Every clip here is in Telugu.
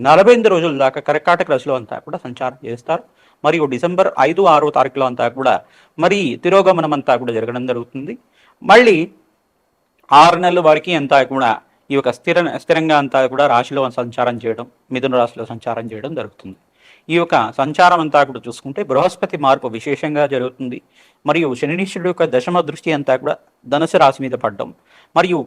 నలభై ఎనిమిది రోజుల దాకా కర్కాటక రాశిలో అంతా కూడా సంచారం చేస్తారు. మరియు డిసెంబర్ ఐదు ఆరో తారీఖులో అంతా కూడా మరి తిరోగమనం అంతా కూడా జరగడం జరుగుతుంది. మళ్ళీ ఆరు నెలల వరకు అంతా కూడా ఈ యొక్క స్థిర స్థిరంగా అంతా కూడా రాశిలో సంచారం చేయడం మిథున రాశిలో సంచారం చేయడం జరుగుతుంది. ఈ యొక్క సంచారం అంతా కూడా చూసుకుంటే బృహస్పతి మార్పు విశేషంగా జరుగుతుంది. మరియు శనినీశ్వరుడు యొక్క దశమ దృష్టి అంతా కూడా ధనుసు రాశి మీద పడడం. మరియు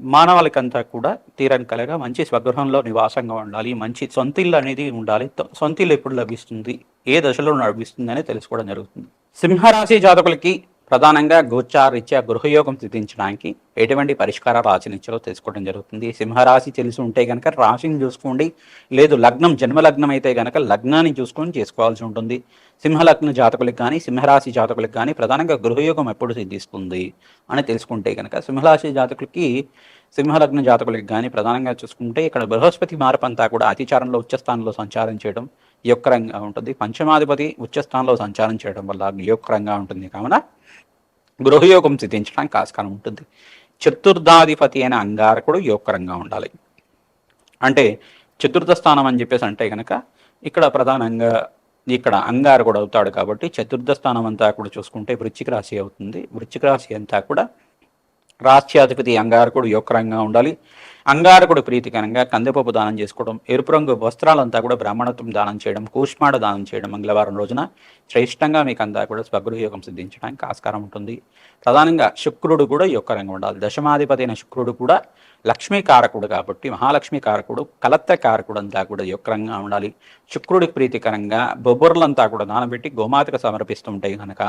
మానవాళికంతా కూడా తీరని కలగా మంచి స్వగృహంలో నివాసంగా ఉండాలి మంచి సొంతిల్లు అనేది ఉండాలి త- సొంతిల్లు ఎప్పుడు లభిస్తుంది ఏ దశలో లభిస్తుంది అనేది తెలుసుకోవడం జరుగుతుంది. సింహరాశి జాతకులకి ప్రధానంగా గోచారీత్యా గృహయోగం సిద్ధించడానికి ఎటువంటి పరిష్కారాలు ఆచరించాలో తెలుసుకోవడం జరుగుతుంది. సింహరాశి తెలిసి ఉంటే కనుక రాశిని చూసుకోండి. లేదు లగ్నం జన్మలగ్నం అయితే కనుక లగ్నాన్ని చూసుకొని చేసుకోవాల్సి ఉంటుంది. సింహలగ్న జాతకులకు కానీ సింహరాశి జాతకులకు కానీ ప్రధానంగా గృహయోగం ఎప్పుడు సిద్ధిస్తుంది అని తెలుసుకుంటే కనుక సింహరాశి జాతకులకి సింహలగ్న జాతకులకి కానీ ప్రధానంగా చూసుకుంటే ఇక్కడ బృహస్పతి మార్పు అంతా కూడా అతిచారంలో ఉచ్చస్థానంలో సంచారం చేయడం యొక్కరంగా ఉంటుంది. పంచమాధిపతి ఉచ్చస్థానంలో సంచారం చేయడం వల్ల యొక్కరంగా ఉంటుంది. కావున గృహయోగం సిద్ధించడానికి ఆస్కారం ఉంటుంది. చతుర్థాధిపతి అయిన అంగారకుడు యోగకరంగా ఉండాలి. అంటే చతుర్థ స్థానం అని చెప్పేసి అంటే కనుక ఇక్కడ ప్రధానంగా ఇక్కడ అంగారకుడు అవుతాడు కాబట్టి చతుర్థ స్థానం అంతా కూడా చూసుకుంటే వృచ్చిక రాశి అవుతుంది. వృచ్చిక రాశి అంతా కూడా రాష్ట్రాధిపతి అంగారకుడు యోగకరంగా ఉండాలి. అంగారకుడు ప్రీతికరంగా కందిపప్పు దానం చేసుకోవడం ఎరుపు రంగు వస్త్రాలంతా కూడా బ్రాహ్మణత్వం దానం చేయడం కూష్మాడ దానం చేయడం మంగళవారం రోజున శ్రేష్టంగా మీకు అంతా కూడా స్వగృహయోగం సిద్ధించడానికి ఆస్కారం ఉంటుంది. ప్రధానంగా శుక్రుడు కూడా యొక్క రంగంగా ఉండాలి. దశమాధిపతి అయిన శుక్రుడు కూడా లక్ష్మీ కారకుడు కాబట్టి మహాలక్ష్మి కారకుడు కలత్త కారకుడు అంతా కూడా యోగకరంగా ఉండాలి. శుక్రుడికి ప్రీతికరంగా బొబ్బర్లంతా కూడా నానబెట్టి గోమాతకు సమర్పిస్తుంటాయి కనుక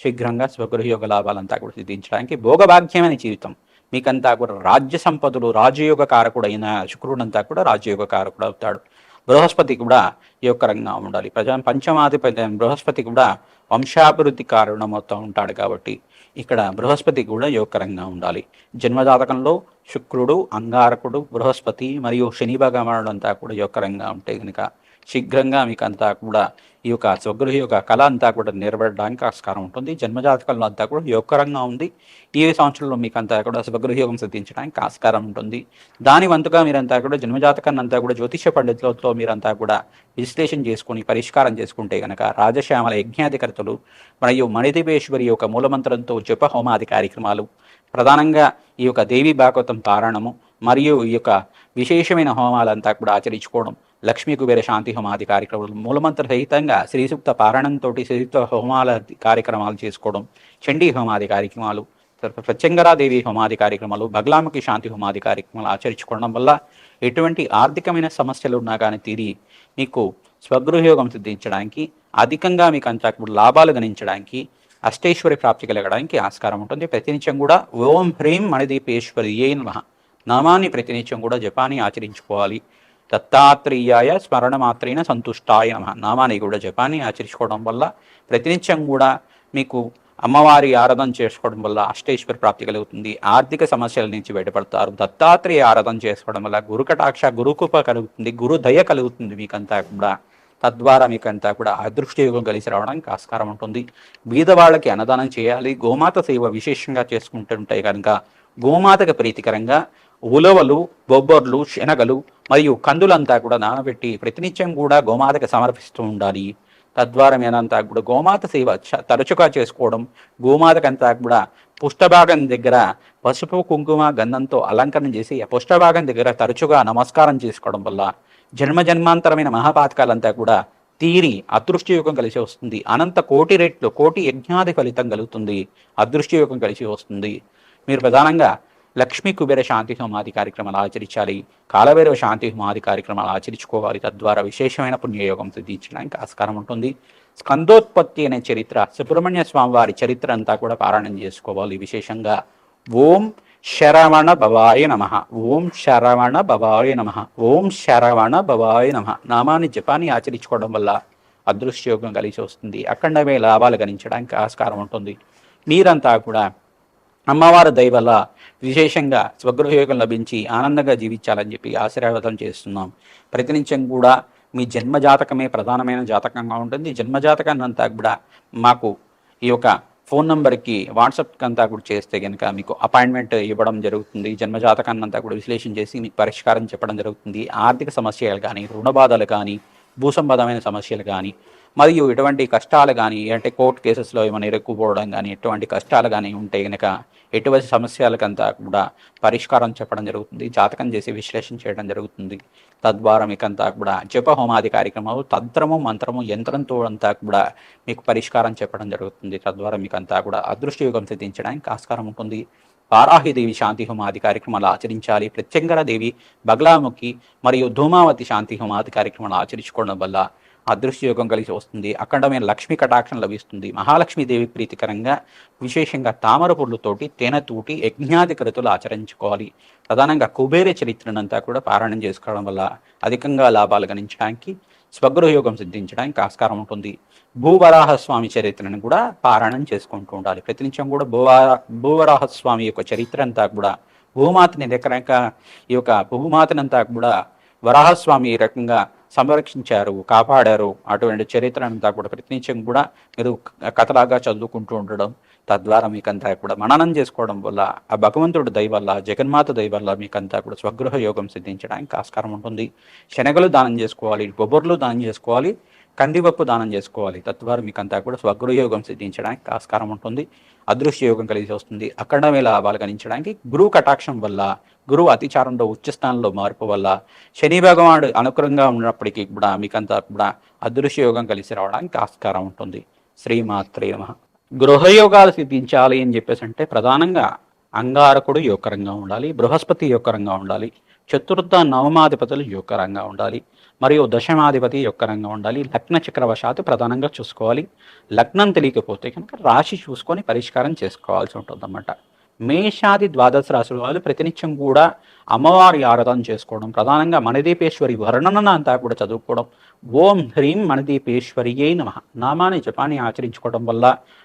శీఘ్రంగా స్వగృహయోగ లాభాలంతా కూడా సిద్ధించడానికి భోగభాగ్యమైన జీవితం. మీకంతా కూడా రాజ్య సంపదలు రాజయోగ కారకుడైన శుక్రుడంతా కూడా రాజయోగ కారకుడు అవుతాడు. బృహస్పతి కూడా యోగకరంగా ఉండాలి. ప్రజా పంచమాధిపతి బృహస్పతి కూడా వంశాభివృద్ధి కారణమవుతూ ఉంటాడు కాబట్టి ఇక్కడ బృహస్పతి కూడా యోగకరంగా ఉండాలి. జన్మజాతకంలో శుక్రుడు అంగారకుడు బృహస్పతి మరియు శని భగవానుడు అంతా కూడా యోగకరంగా ఉంటే కనుక శీఘ్రంగా మీకు అంతా కూడా ఈ యొక్క స్వగృహ యొక్క కళ అంతా కూడా నెరవేరడానికి ఆస్కారం ఉంటుంది. జన్మజాతకంలో అంతా కూడా యోగకరంగా ఉంది. ఈ సంవత్సరంలో మీకు అంతా కూడా స్వగృహయోగం సిద్ధించడానికి ఆస్కారం ఉంటుంది. దాని వంతుగా మీరంతా కూడా జన్మజాతకాన్ని అంతా కూడా జ్యోతిష పండితులతో మీరంతా కూడా విశ్లేషణ చేసుకుని పరిష్కారం చేసుకుంటే కనుక రాజశ్యామల యజ్ఞాధికర్తలు మరియు మణిదేవేశ్వరి యొక్క మూలమంత్రంతో జప హోమాది కార్యక్రమాలు ప్రధానంగా ఈ యొక్క దేవి భాగవతం పారాయణము మరియు ఈ యొక్క విశేషమైన హోమాలంతా కూడా ఆచరించుకోవడం లక్ష్మీ కుబేర శాంతి హోమాది కార్యక్రమాలు మూలమంత్ర సహితంగా శ్రీసూక్త పారాయణంతో శ్రీసూక్త హోమాల కార్యక్రమాలు చేసుకోవడం చండీ హోమాది కార్యక్రమాలు ప్రత్యంగరాదేవి హోమాది కార్యక్రమాలు బగ్లాముఖి శాంతి హోమాది కార్యక్రమాలు ఆచరించుకోవడం వల్ల ఎటువంటి ఆర్థికమైన సమస్యలు ఉన్నా కానీ తీరి మీకు స్వగృహయోగం సిద్ధించడానికి అధికంగా మీకు అంతా లాభాలు గణించడానికి అష్టేశ్వరి ప్రాప్తి కలగడానికి ఆస్కారం ఉంటుంది. ప్రతినిత్యం కూడా ఓం హ్రీం మణిదీపేశ్వరి ఏ నమ. నామాన్ని ప్రతినిత్యం కూడా జపాన్ని ఆచరించుకోవాలి. దత్తాత్రేయాయ స్మరణ మాత్రేన సంతుష్టాయ నమ. నామాన్ని కూడా జపాన్ని ఆచరించుకోవడం వల్ల ప్రతినిత్యం కూడా మీకు అమ్మవారి ఆరాధన చేసుకోవడం వల్ల అష్టేశ్వర ప్రాప్తి కలుగుతుంది. ఆర్థిక సమస్యల నుంచి బయటపడతారు. దత్తాత్రేయ ఆరాధన చేసుకోవడం వల్ల గురు కటాక్ష గురుకృప కలుగుతుంది. గురు దయ కలుగుతుంది మీకంతా కూడా. తద్వారా మీకంతా కూడా అదృష్ట యోగం కలిసి రావడానికి ఆస్కారం ఉంటుంది. బీద వాళ్ళకి అన్నదానం చేయాలి. గోమాత సేవ విశేషంగా చేసుకుంటుంటే కనుక గోమాతకు ప్రీతికరంగా ఉలవలు బొబ్బర్లు శనగలు మరియు కందులంతా కూడా నానబెట్టి ప్రతినిత్యం కూడా గోమాతకు సమర్పిస్తూ ఉండాలి. తద్వారా మేనంతా కూడా గోమాత సేవ తరచుగా చేసుకోవడం గోమాతకంతా కూడా పుష్టభాగం దగ్గర పసుపు కుంకుమ గంధంతో అలంకరణ చేసి పుష్టభాగం దగ్గర తరచుగా నమస్కారం చేసుకోవడం వల్ల జన్మ జన్మాంతరమైన మహాపాతకాలంతా కూడా తీరి అదృష్టయోగం కలిసి వస్తుంది. అనంత కోటి రెట్లు కోటి యజ్ఞాది ఫలితం కలుగుతుంది. అదృష్టయోగం కలిసి వస్తుంది. మీరు ప్రధానంగా లక్ష్మీ కుబేర శాంతి హోమాది కార్యక్రమాలు ఆచరించాలి. కాలభైరవ శాంతి హోమాది కార్యక్రమాలు ఆచరించుకోవాలి. తద్వారా విశేషమైన పుణ్యయోగం సిద్ధించడానికి ఆస్కారం ఉంటుంది. స్కందోత్పత్తి అనే చరిత్ర సుబ్రహ్మణ్య స్వామి వారి చరిత్ర అంతా కూడా పారాయణం చేసుకోవాలి. విశేషంగా ఓం శరవణ భవాయ నమ. ఓం శరవణ భవాయ నమ. ఓం శరవణ భవాయ నమ. నామాన్ని జపాన్ని ఆచరించుకోవడం వల్ల అదృశ్యయోగం కలిసి వస్తుంది. అఖండమే లాభాలు గణించడానికి ఆస్కారం ఉంటుంది. మీరంతా కూడా అమ్మవారి దయ వల్ల విశేషంగా స్వగృహయోగం లభించి ఆనందంగా జీవించాలని చెప్పి ఆశీర్వాదం చేస్తున్నాం. ప్రతినిత్యం కూడా మీ జన్మ జాతకమే ప్రధానమైన జాతకంగా ఉంటుంది. జన్మజాతకాన్ని అంతా కూడా మాకు ఈ యొక్క ఫోన్ నెంబర్కి వాట్సాప్ అంతా కూడా చేస్తే కనుక మీకు అపాయింట్మెంట్ ఇవ్వడం జరుగుతుంది. జన్మజాతకాన్ని అంతా కూడా విశ్లేషణ చేసి మీకు పరిష్కారం చెప్పడం జరుగుతుంది. ఆర్థిక సమస్యలు కానీ రుణ బాధలు కానీ భూసంబంధమైన సమస్యలు కానీ మరియు ఎటువంటి కష్టాలు కానీ అంటే కోర్టు కేసెస్లో ఏమైనా ఇరుక్కుపోవడం కానీ ఎటువంటి కష్టాలు కానీ ఉంటే కనుక ఎటువంటి సమస్యలకంతా కూడా పరిష్కారం చెప్పడం జరుగుతుంది. జాతకం చేసి విశ్లేషణ చేయడం జరుగుతుంది. తద్వారా మీకంతా కూడా జపహోమాది కార్యక్రమాలు తంత్రము మంత్రము యంత్రంతో అంతా కూడా మీకు పరిష్కారం చెప్పడం జరుగుతుంది. తద్వారా మీకంతా కూడా అదృష్టయుగం సిద్ధించడానికి ఆస్కారం ఉంటుంది. వారాహిదేవి శాంతి హోమాది కార్యక్రమాలు ఆచరించాలి. ప్రత్యంగర దేవి బగ్లాముఖి మరియు ధూమావతి శాంతి హోమాది కార్యక్రమాలు ఆచరించుకోవడం వల్ల అదృశ్యయోగం కలిసి వస్తుంది. అఖండమైన లక్ష్మీ కటాక్షం లభిస్తుంది. మహాలక్ష్మీదేవి ప్రీతికరంగా విశేషంగా తామర పుర్లతోటి తేనెతోటి యజ్ఞాధికృతులు ఆచరించుకోవాలి. ప్రధానంగా కుబేర చరిత్రనంతా కూడా పారాయణం చేసుకోవడం వల్ల అధికంగా లాభాలు గణించడానికి స్వగృహయోగం సిద్ధించడానికి ఆస్కారం ఉంటుంది. భూవరాహస్వామి చరిత్రను కూడా పారాయణం చేసుకుంటూ ఉండాలి. ప్రతినిత్యం కూడా భూవరా భూవరాహస్వామి యొక్క చరిత్ర అంతా కూడా భూమాతని రకరక ఈ యొక్క భూమాతనంతా కూడా వరాహస్వామి ఈ రకంగా సంరక్షించారు కాపాడారు అటువంటి చరిత్ర అంతా కూడా ప్రతినిత్యం కూడా మీరు కథలాగా చదువుకుంటూ ఉండడం తద్వారా మీకంతా కూడా మననం చేసుకోవడం వల్ల ఆ భగవంతుడు దయ వల్ల జగన్మాత దయ వల్ల మీకంతా కూడా స్వగృహ యోగం సిద్ధించడానికి ఆస్కారం ఉంటుంది. శనగలు దానం చేసుకోవాలి బొబ్బర్లు దానం చేసుకోవాలి. కందిపప్పు దానం చేసుకోవాలి. తద్వారా మీకంతా కూడా స్వగృహ యోగం సిద్ధించడానికి ఆస్కారం ఉంటుంది. అదృశ్య యోగం కలిసి వస్తుంది. అఖండమే లాభాలు గణించడానికి గురువు కటాక్షం వల్ల గురువు అతిచారంలో ఉచ్చస్థానంలో మార్పు వల్ల శని భగవానుడు అనుకూలంగా ఉన్నప్పటికీ కూడా మీకంతా కూడా అదృశ్య యోగం కలిసి రావడానికి ఆస్కారం ఉంటుంది. శ్రీమాత్రే నమ. గృహయోగాలు సిద్ధించాలి అని చెప్పేసి అంటే ప్రధానంగా అంగారకుడు యోగకరంగా ఉండాలి బృహస్పతి యోగకరంగా ఉండాలి చతుర్థ నవమాధిపతులు యోకరంగా ఉండాలి మరియు దశమాధిపతి యొక్కరంగా ఉండాలి. లగ్న చక్రవశాత్తు ప్రధానంగా చూసుకోవాలి. లగ్నం తెలియకపోతే కనుక రాశి చూసుకొని పరిష్కారం చేసుకోవాల్సి ఉంటుందన్నమాట. మేషాది ద్వాదశ రాశుల వాళ్ళు ప్రతినిత్యం కూడా అమ్మవారి ఆరాధన చేసుకోవడం ప్రధానంగా మణిదీపేశ్వరి వర్ణన అంతా కూడా చదువుకోవడం ఓం హ్రీం మణిదీపేశ్వరియే నమ. నామాన్ని జపాన్ని ఆచరించుకోవడం వల్ల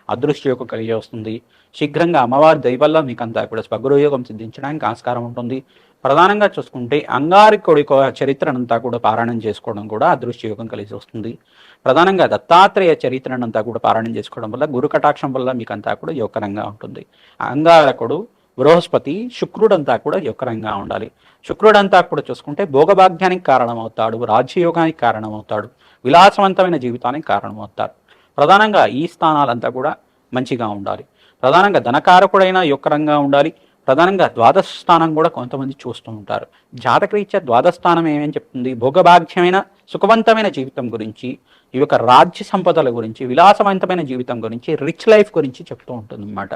అదృష్టయోగం కలిగి వస్తుంది. శీఘ్రంగా అమ్మవారి దయవల్ల మీకు అంతా కూడా స్వగృహయోగం సిద్ధించడానికి ఆస్కారం ఉంటుంది. ప్రధానంగా చూసుకుంటే అంగారికుడి చరిత్రనంతా కూడా పారాయణం చేసుకోవడం కూడా అదృష్టయోగం కలిసి వస్తుంది. ప్రధానంగా దత్తాత్రేయ చరిత్రనంతా కూడా పారాయణం చేసుకోవడం వల్ల గురు కటాక్షం వల్ల మీకు అంతా కూడా యోగకరంగా ఉంటుంది. అంగారకుడు బృహస్పతి శుక్రుడంతా కూడా యోగకరంగా ఉండాలి. శుక్రుడంతా కూడా చూసుకుంటే భోగభాగ్యానికి కారణమవుతాడు రాజ్యయోగానికి కారణమవుతాడు విలాసవంతమైన జీవితానికి కారణమవుతాడు. ప్రధానంగా ఈ స్థానాలంతా కూడా మంచిగా ఉండాలి. ప్రధానంగా ధనకారకుడైన యొక్కరంగా ఉండాలి. ప్రధానంగా ద్వాదశ స్థానం కూడా కొంతమంది చూస్తూ ఉంటారు. జాతకరీత్యా ద్వాదశ స్థానం ఏమని చెప్తుంది? భోగభాగ్యమైన సుఖవంతమైన జీవితం గురించి ఈ యొక్క రాజ్య సంపదల గురించి విలాసవంతమైన జీవితం గురించి రిచ్ లైఫ్ గురించి చెప్తూ ఉంటుంది అన్నమాట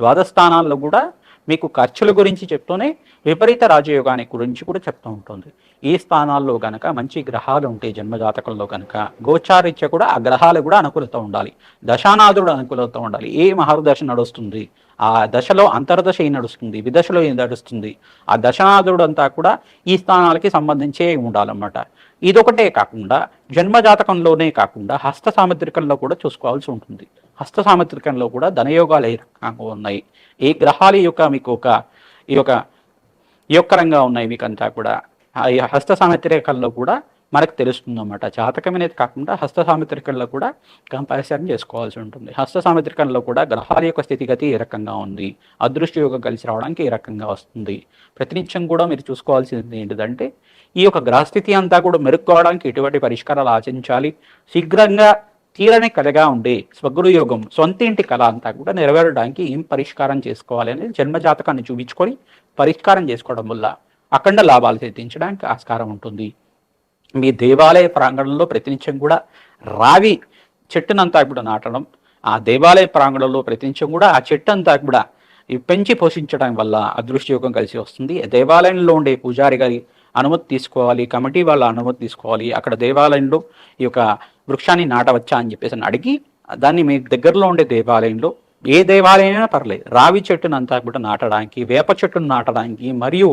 ద్వాదశ స్థానాల్లో కూడా మీకు ఖర్చుల గురించి చెప్తూనే విపరీత రాజయోగానికి గురించి కూడా చెప్తూ ఉంటుంది. ఈ స్థానాల్లో గనక మంచి గ్రహాలు ఉంటే జన్మజాతకంలో గనక గోచారీత్య కూడా ఆ గ్రహాలు కూడా అనుకూలత ఉండాలి. దశానాథుడు అనుకూలత ఉండాలి. ఏ మహర్దశ నడుస్తుంది? ఆ దశలో అంతర్దశ ఏం నడుస్తుంది? విదశలో ఏం నడుస్తుంది? ఆ దశనాథుడు అంతా కూడా ఈ స్థానాలకి సంబంధించే ఉండాలన్నమాట. ఇదొకటే కాకుండా జన్మజాతకంలోనే కాకుండా హస్త సాముద్రికంలో కూడా చూసుకోవాల్సి ఉంటుంది. హస్త సామత్రికంలో కూడా ధనయోగాలు ఏ రకంగా ఉన్నాయి? ఏ గ్రహాలు యొక్క మీకు ఒక ఈ యొక్క యొక్కరంగా ఉన్నాయి మీకు అంతా కూడా ఈ హస్త సామత్రికంలో కూడా మనకు తెలుస్తుందన్నమాట. జాతకం అనేది కాకుండా హస్త సామత్రికంలో కూడా కంపారిజన్ చేసుకోవాల్సి ఉంటుంది. హస్త సామత్రికంలో కూడా గ్రహాల యొక్క స్థితిగతి ఏ రకంగా ఉంది? అదృష్ట యోగం కలిసి రావడానికి ఏ రకంగా వస్తుంది? ప్రతినిత్యం కూడా మీరు చూసుకోవాల్సింది ఏంటిదంటే ఈ యొక్క గ్రహస్థితి అంతా కూడా మెరుక్కోవడానికి ఎటువంటి పరిష్కారాలు ఆచరించాలి శీఘ్రంగా తీరని కలగా ఉండే స్వగురు యోగం సొంత ఇంటి కళ అంతా కూడా నెరవేరడానికి ఏం పరిష్కారం చేసుకోవాలి అనేది జన్మజాతకాన్ని చూపించుకొని పరిష్కారం చేసుకోవడం వల్ల అఖండ లాభాలు సిద్ధించడానికి ఆస్కారం ఉంటుంది. మీ దేవాలయ ప్రాంగణంలో ప్రతినిత్యం కూడా రావి చెట్టునంతా కూడా నాటడం ఆ దేవాలయ ప్రాంగణంలో ప్రతినిత్యం కూడా ఆ చెట్టు అంతా కూడా ఈ పెంచి పోషించడం వల్ల అదృష్టయోగం కలిసి వస్తుంది. దేవాలయంలో ఉండే పూజారి గారి అనుమతి తీసుకోవాలి కమిటీ వాళ్ళ అనుమతి తీసుకోవాలి. అక్కడ దేవాలయంలో ఈ యొక్క వృక్షాన్ని నాటవచ్చా అని చెప్పేసి అని అడిగి దాన్ని మీ దగ్గరలో ఉండే దేవాలయంలో ఏ దేవాలయమైనా పర్లేదు రావి చెట్టును అంతా కూడా నాటడానికి వేప చెట్టును నాటడానికి మరియు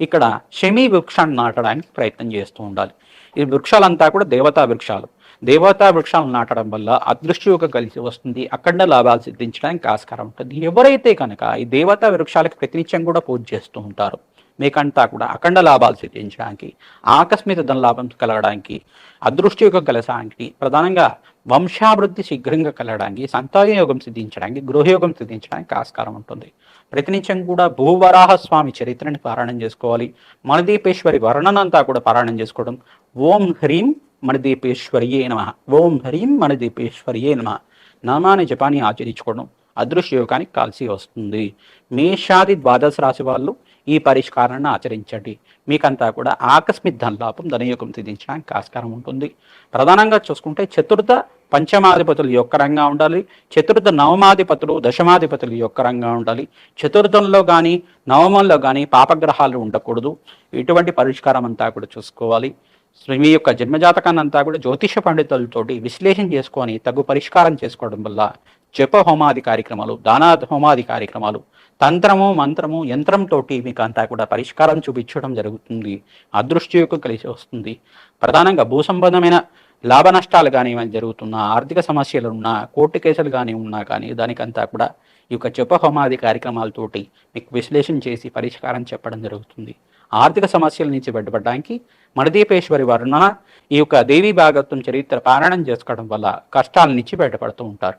ఇక్కడ షమి వృక్షాన్ని నాటడానికి ప్రయత్నం చేస్తూ ఉండాలి. ఈ వృక్షాలంతా కూడా దేవతా వృక్షాలు. దేవతా వృక్షాలు నాటడం వల్ల అదృష్టయోగం కలిసి వస్తుంది అఖండ లాభాలు సిద్ధించడానికి ఆస్కారం ఉంటుంది. ఎవరైతే కనుక ఈ దేవతా వృక్షాలకు ప్రతినిత్యం కూడా పూజ చేస్తూ ఉంటారు మీకంతా కూడా అఖండ లాభాలు సిద్ధించడానికి ఆకస్మిక ధనలాభం కలగడానికి అదృష్టయోగం కలసానికి ప్రధానంగా వంశాభివృద్ధి శీఘ్రంగా కలగడానికి సంతాన యోగం సిద్ధించడానికి గృహయోగం సిద్ధించడానికి ఆస్కారం ఉంటుంది. ప్రతినిత్యం కూడా భూవరాహ స్వామి చరిత్రని పారాయణం చేసుకోవాలి. మణదీపేశ్వరి వర్ణనంతా కూడా పారాయణం చేసుకోవడం. ఓం హ్రీం మణదీపేశ్వరియే నమ. ఓం హ్రీం మణదీపేశ్వరియే నమ. నామాని జపాన్ని ఆచరించుకోవడం అదృశ్య యోగానికి కాల్సి వస్తుంది. మేషాది ద్వాదశ రాశి వాళ్ళు ఈ పరిష్కారాన్ని ఆచరించండి. మీకంతా కూడా ఆకస్మిక ధనలాభం ధనయోగం సిద్ధించడానికి ఆస్కారం ఉంటుంది. ప్రధానంగా చూసుకుంటే చతుర్థ పంచమాధిపతులు యొక్క రంగా ఉండాలి. చతుర్థ నవమాధిపతులు దశమాధిపతులు యొక్క రంగా ఉండాలి. చతుర్థంలో కానీ నవమంలో కానీ పాపగ్రహాలు ఉండకూడదు. ఇటువంటి పరిష్కారం అంతా కూడా చూసుకోవాలి. సో మీ యొక్క జన్మజాతకాన్ని అంతా కూడా జ్యోతిష పండితులతోటి విశ్లేషణ చేసుకొని తగు పరిష్కారం చేసుకోవడం వల్ల జప హోమాది కార్యక్రమాలు దానా హోమాది కార్యక్రమాలు తంత్రము మంత్రము యంత్రంతో మీకు అంతా కూడా పరిష్కారం చూపించడం జరుగుతుంది. అదృష్టయోగం కలిసి వస్తుంది. ప్రధానంగా భూసంబంధమైన లాభ నష్టాలు కానీ జరుగుతున్న జరుగుతున్నా ఆర్థిక సమస్యలు ఉన్నా కోర్టు కేసులు కానీ ఉన్నా కానీ దానికంతా కూడా ఈ యొక్క జప హోమాది కార్యక్రమాలతోటి మీకు విశ్లేషణ చేసి పరిష్కారం చెప్పడం జరుగుతుంది. ఆర్థిక సమస్యల నుంచి బయటపడడానికి మణదీపేశ్వరి వరుణ ఈ యొక్క దేవి భాగత్వం చరిత్ర పారాయణం చేసుకోవడం వల్ల కష్టాల నుంచి బయటపడుతూ ఉంటారు.